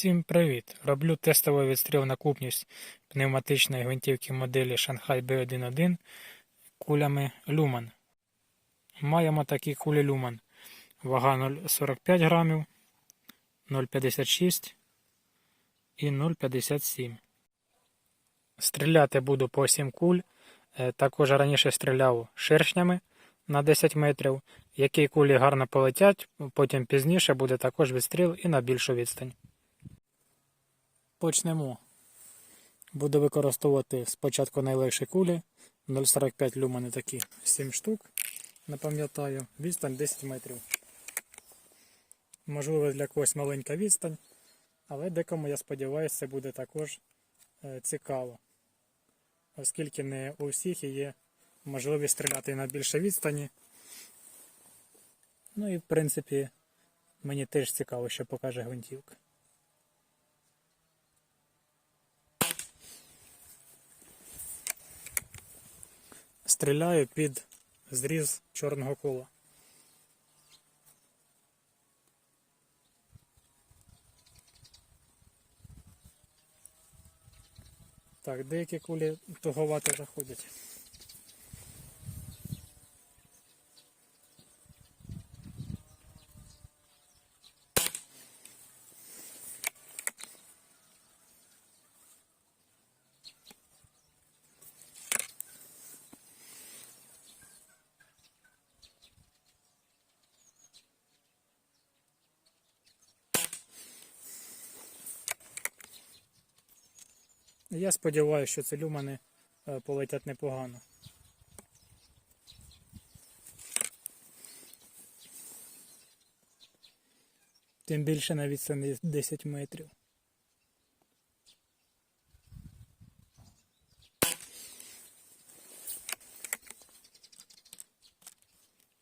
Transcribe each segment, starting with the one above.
Всім привіт! Роблю тестовий відстріл на купність пневматичної гвинтівки моделі Shanghai B11 кулями Lumen. Маємо такі кулі Lumen. Вага 0,45 грамів, 0,56 і 0,57. Стріляти буду по 7 куль. Е, Також раніше стріляв шершнями на 10 метрів. Які кулі гарно полетять, потім пізніше буде також відстріл і на більшу відстань. Почнемо. Буду використовувати спочатку найлегші кулі 0,45 люмени такі 7 штук. Не пам'ятаю, відстань 10 метрів. Можливо, для когось маленька відстань, але декому, я сподіваюся, це буде також е, цікаво. Оскільки не у всіх є можливість стріляти на більше відстані. Ну і в принципі мені теж цікаво, що покаже гвинтівка. Стріляю під зріз чорного кола. Так, деякі кулі туговато заходять. Я сподіваюся, що ці люмани е, полетять непогано. Тим більше на відстані 10 метрів.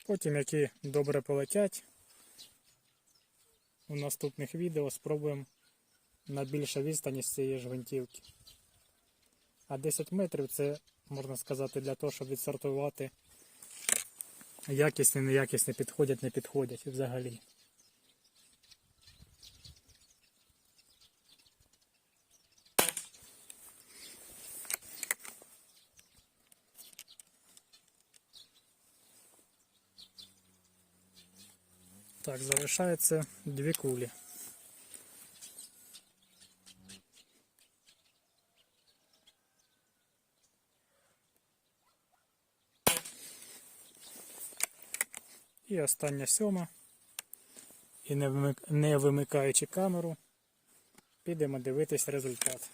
Потім, які добре полетять, у наступних відео спробуємо на більше відстані з цієї ж гвинтівки. А 10 метрів це, можна сказати, для того, щоб відсортувати якісні, неякісні підходять, не підходять взагалі. Так, залишається дві кулі. І остання сьома. І не, вимикаючи камеру, підемо дивитись результат.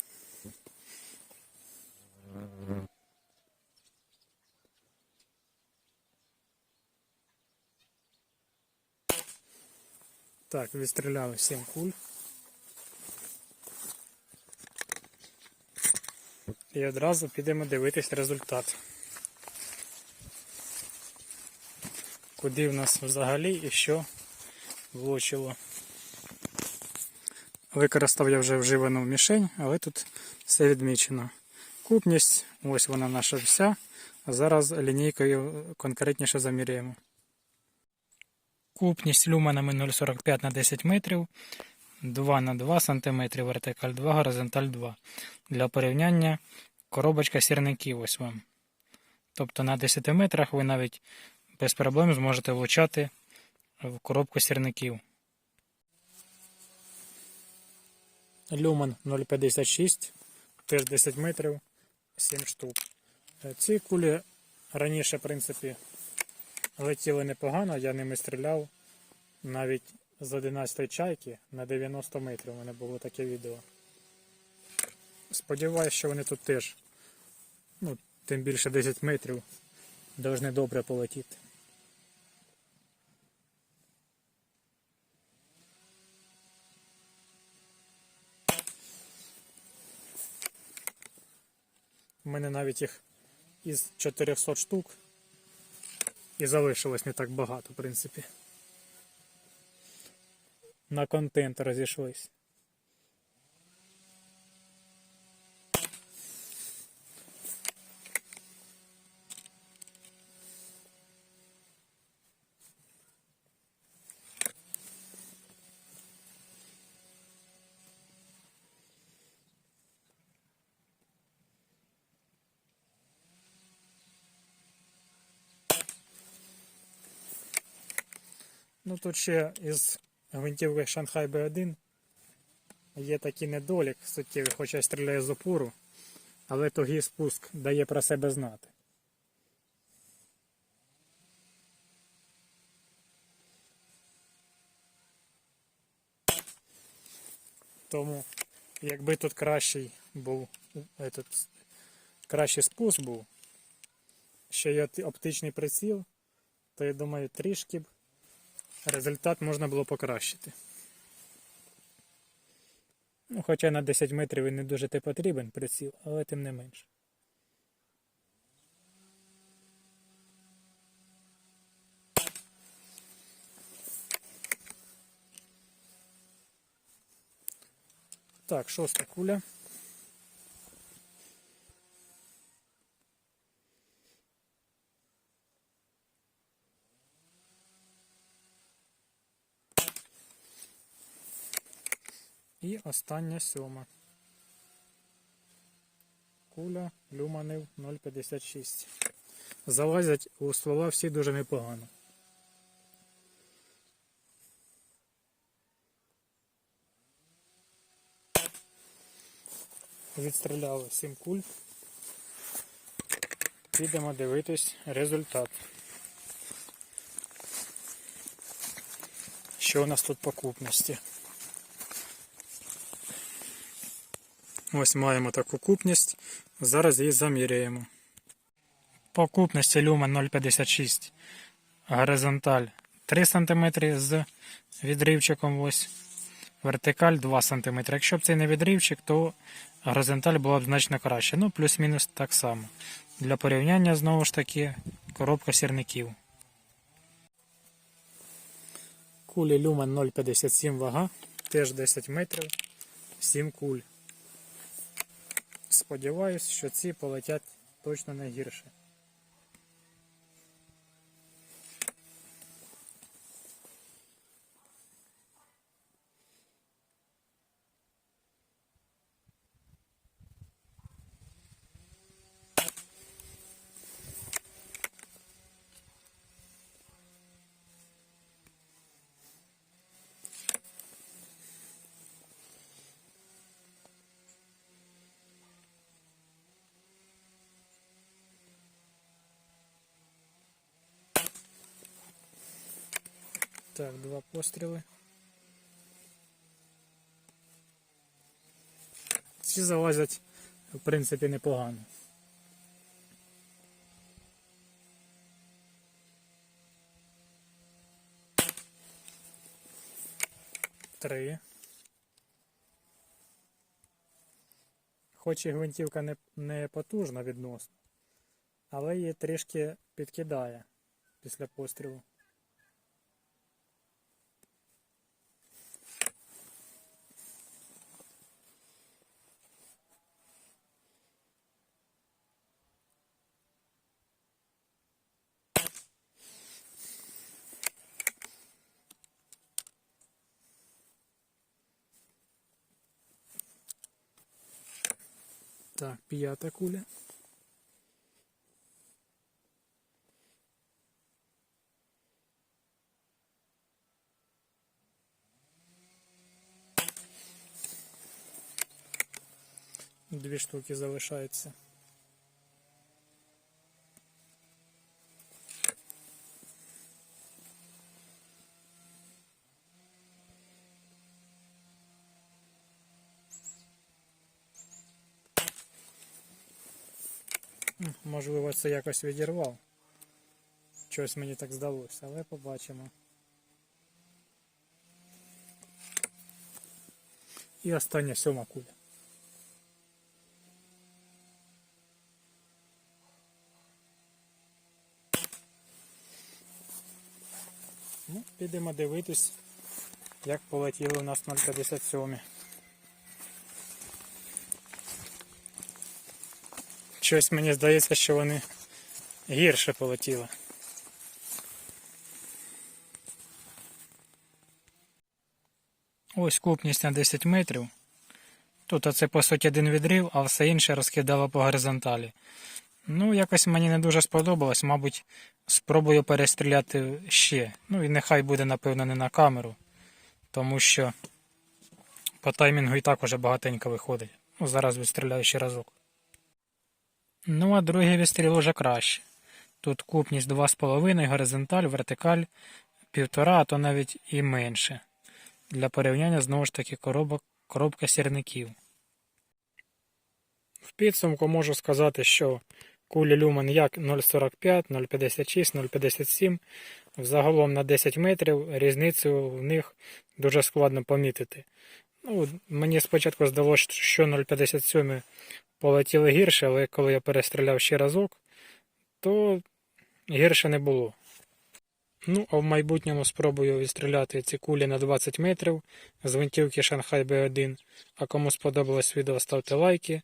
Так, відстріляли 7 куль. І одразу підемо дивитись результат. Куди в нас взагалі і що влучило. Використав я вже вживану мішень, але тут все відмічено. Купність, ось вона наша вся. Зараз лінійкою конкретніше заміряємо. Купність люменами 0,45 на 10 метрів, 2 на 2 см, вертикаль 2, горизонталь 2. Для порівняння коробочка сірників ось вам. Тобто на 10 метрах ви навіть без проблем зможете влучати в коробку сірників. Люмен 0,56, теж 10 метрів, 7 штук. Е, Ці кулі раніше, в принципі, летіли непогано, я ними стріляв навіть з 11 чайки на 90 метрів. У мене було таке відео. Сподіваюсь, що вони тут теж, ну, тим більше 10 метрів, повинні добре полетіти. У мене навіть їх із 400 штук і залишилось не так багато, в принципі. На контент розійшлись. Ну тут ще із гвинтівки Шанхай Б1 є такий недолік суттєвий, хоча й стріляє з опору, але тугий спуск дає про себе знати. Тому, якби тут кращий був этот, кращий спуск був, ще й оптичний приціл, то я думаю, трішки б результат можна було покращити. Ну, хоча на 10 метрів і не дуже ти потрібен приціл, але тим не менш. Так, шоста куля. Остання сьома. Куля люманив 0,56. Залазять у ствола всі дуже непогано. Відстріляли 7 куль. Підемо дивитись результат. Що у нас тут по купності? Ось маємо таку купність. Зараз її заміряємо. По купності люмен 0,56. Горизонталь 3 см з відривчиком. Ось. Вертикаль 2 см. Якщо б це не відривчик, то горизонталь була б значно краще. Ну, плюс-мінус так само. Для порівняння знову ж таки коробка сірників. Кулі люмен 0,57 вага, теж 10 метрів, 7 куль. Сподіваюсь, що ці полетять точно не гірше. Так, два постріли. Ці залазять, в принципі, непогано. Три. Хоч і гвинтівка не, не потужна відносно, але її трішки підкидає після пострілу. Так, п'ята куля. Дві штуки залишаються. Можливо, це якось відірвав. Щось мені так здалося, але побачимо. І остання сьома куля. Ну, підемо дивитись, як полетіли у нас 0,57. Щось мені здається, що вони гірше полетіли. Ось купність на 10 метрів. Тут оце по суті один відрив, а все інше розкидало по горизонталі. Ну, якось мені не дуже сподобалось, мабуть, спробую перестріляти ще. Ну і нехай буде, напевно, не на камеру, тому що по таймінгу і так уже багатенько виходить. Ну, зараз відстріляю ще разок. Ну, а другий відстріл уже краще. Тут купність 2,5, горизонталь, вертикаль, півтора, а то навіть і менше. Для порівняння знову ж таки коробок, коробка сірників. В підсумку можу сказати, що кулі люмен як 0,45, 0,56, 0,57. Взагалом на 10 метрів різницю в них дуже складно помітити. Ну, мені спочатку здалося, що 0,57 полетіли гірше, але коли я перестріляв ще разок, то гірше не було. Ну, а в майбутньому спробую відстріляти ці кулі на 20 метрів з гвинтівки Шанхай Б1. А кому сподобалось відео, ставте лайки,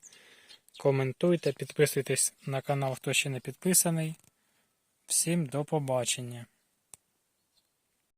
коментуйте, підписуйтесь на канал, хто ще не підписаний. Всім до побачення!